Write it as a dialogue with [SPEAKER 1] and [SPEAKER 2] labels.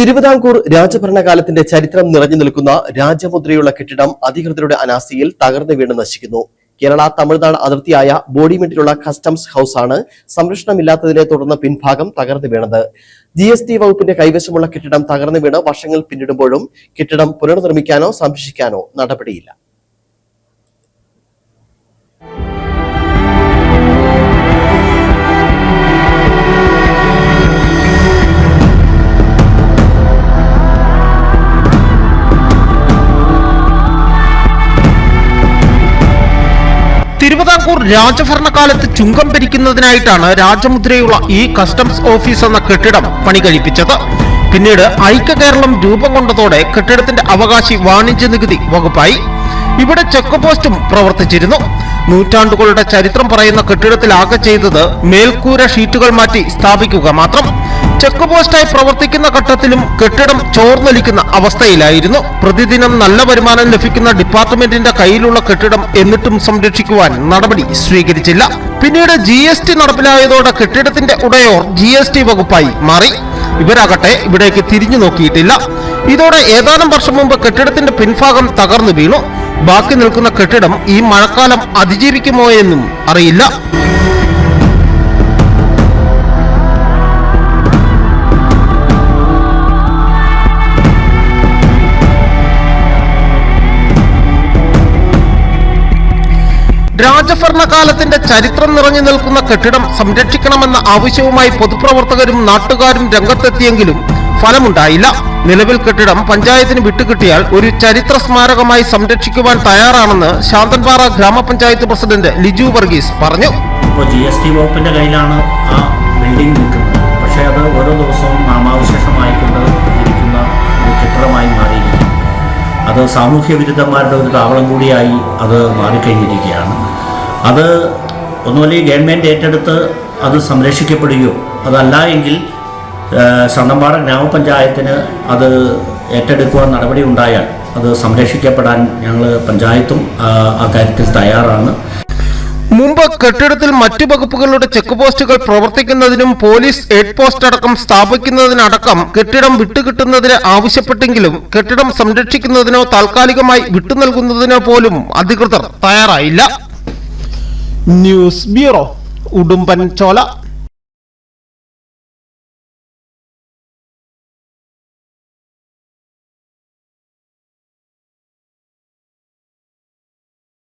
[SPEAKER 1] തിരുവിതാംകൂർ രാജഭരണകാലത്തിന്റെ ചരിത്രം നിറഞ്ഞു നിൽക്കുന്ന രാജമുദ്രയുള്ള കെട്ടിടം അധികൃതരുടെ അനാസ്ഥയിൽ തകർന്നു വീണ് നശിക്കുന്നു. കേരള തമിഴ്നാട് അതിർത്തിയായ ബോഡിമെന്റിലുള്ള കസ്റ്റംസ് ഹൌസാണ് സംരക്ഷണമില്ലാത്തതിനെ തുടർന്ന് പിൻഭാഗം തകർന്നു വീണത്. ജി എസ് ടി വകുപ്പിന്റെ കൈവശമുള്ള കെട്ടിടം തകർന്നു വീണ് വർഷങ്ങൾ പിന്നിടുമ്പോഴും കെട്ടിടം പുനർനിർമ്മിക്കാനോ സംരക്ഷിക്കാനോ നടപടിയില്ല.
[SPEAKER 2] തിരുവിതാംകൂർ രാജഭരണകാലത്ത് ചുങ്കം ഭരിക്കുന്നതിനായിട്ടാണ് രാജമുദ്രയുള്ള ഈ കസ്റ്റംസ് ഓഫീസ് എന്ന കെട്ടിടം പണി കഴിപ്പിച്ചത് പിന്നീട് ഐക്യ കേരളം രൂപം കൊണ്ടതോടെ കെട്ടിടത്തിന്റെ അവകാശി വാണിജ്യ നികുതി വകുപ്പായി. ഇവിടെ ചെക്ക് പോസ്റ്റും പ്രവർത്തിച്ചിരുന്നു. നൂറ്റാണ്ടുകളുടെ ചരിത്രം പറയുന്ന കെട്ടിടത്തിൽ ആകെ ചെയ്തത് മേൽക്കൂര ഷീറ്റുകൾ മാറ്റി സ്ഥാപിക്കുക മാത്രം. ചെക്ക് പോസ്റ്റായി പ്രവർത്തിക്കുന്ന ഘട്ടത്തിലും കെട്ടിടം ചോർന്നൊലിക്കുന്ന അവസ്ഥയിലായിരുന്നു. പ്രതിദിനം നല്ല വരുമാനം ലഭിക്കുന്ന ഡിപ്പാർട്ട്മെന്റിന്റെ കയ്യിലുള്ള കെട്ടിടം എന്നിട്ടും സംരക്ഷിക്കുവാൻ നടപടി സ്വീകരിച്ചില്ല. പിന്നീട് ജി എസ് ടി നടപ്പിലായതോടെ കെട്ടിടത്തിന്റെ ഉടയോർ ജി എസ് ടി വകുപ്പായി മാറി. ഇവരാകട്ടെ ഇവിടേക്ക് തിരിഞ്ഞു നോക്കിയിട്ടില്ല. ഇതോടെ ഏതാനും വർഷം മുമ്പ് കെട്ടിടത്തിന്റെ പിൻഭാഗം തകർന്നു വീണു. ബാക്കി നിൽക്കുന്ന കെട്ടിടം ഈ മഴക്കാലം അതിജീവിക്കുമോ എന്നും അറിയില്ല. രാജഭരണകാലത്തിന്റെ ചരിത്രം നിറഞ്ഞു നിൽക്കുന്ന കെട്ടിടം സംരക്ഷിക്കണമെന്ന ആവശ്യവുമായി പൊതുപ്രവർത്തകരും നാട്ടുകാരും രംഗത്തെത്തിയെങ്കിലും ഫലമുണ്ടായില്ല. നിലവിൽ കെട്ടിടം പഞ്ചായത്തിന് വിട്ടുകിട്ടിയാൽ ഒരു ചരിത്ര സ്മാരകമായി സംരക്ഷിക്കുവാൻ തയ്യാറാണെന്ന് ശാന്തൻപാറ ഗ്രാമപഞ്ചായത്ത് പ്രസിഡന്റ് ലിജു വർഗീസ് പറഞ്ഞു.
[SPEAKER 3] ജി എസ് ടി വകുപ്പിന്റെ കയ്യിലാണ് ആ ബിൽഡിംഗ് നിൽക്കുന്നത്. പക്ഷേ അത് ഓരോ ദിവസവും നാമാവശേഷമായിക്കൊണ്ട് ഇരിക്കുന്ന ഒരു കെട്ടിടമായി മാറിയിരിക്കുന്നു. അത് സാമൂഹ്യ വിരുദ്ധന്മാരുടെ ഒരു താവളം കൂടിയായി അത് മാറിക്കഴിഞ്ഞിരിക്കുകയാണ്. അത് ഈ ഗവൺമെന്റ് ഏറ്റെടുത്ത് അത് സംരക്ഷിക്കപ്പെടുകയോ അതല്ല എങ്കിൽ ഏഹ്, ഗ്രാമപഞ്ചായത്തിന് അത് ഏറ്റെടുക്കുവാൻ നടപടി ഉണ്ടായാൽ അത് സംരക്ഷിക്കപ്പെടാൻ ഞങ്ങൾ പഞ്ചായത്തും ആ, കാര്യത്തിൽ തയ്യാറാണ്.
[SPEAKER 2] മുമ്പ് കെട്ടിടത്തിൽ മറ്റു വകുപ്പുകളുടെ ചെക്ക് പോസ്റ്റുകൾ പ്രവർത്തിക്കുന്നതിനും പോലീസ് എയ്ഡ് പോസ്റ്റ് അടക്കം സ്ഥാപിക്കുന്നതിനടക്കം കെട്ടിടം വിട്ടുകിട്ടുന്നതിന് ആവശ്യപ്പെട്ടെങ്കിലും കെട്ടിടം സംരക്ഷിക്കുന്നതിനോ താൽക്കാലികമായി വിട്ടുനൽകുന്നതിനോ പോലും അധികൃതർ തയ്യാറായില്ല. ന്യൂസ് ബ്യൂറോ ഉടുമ്പൻ ചോല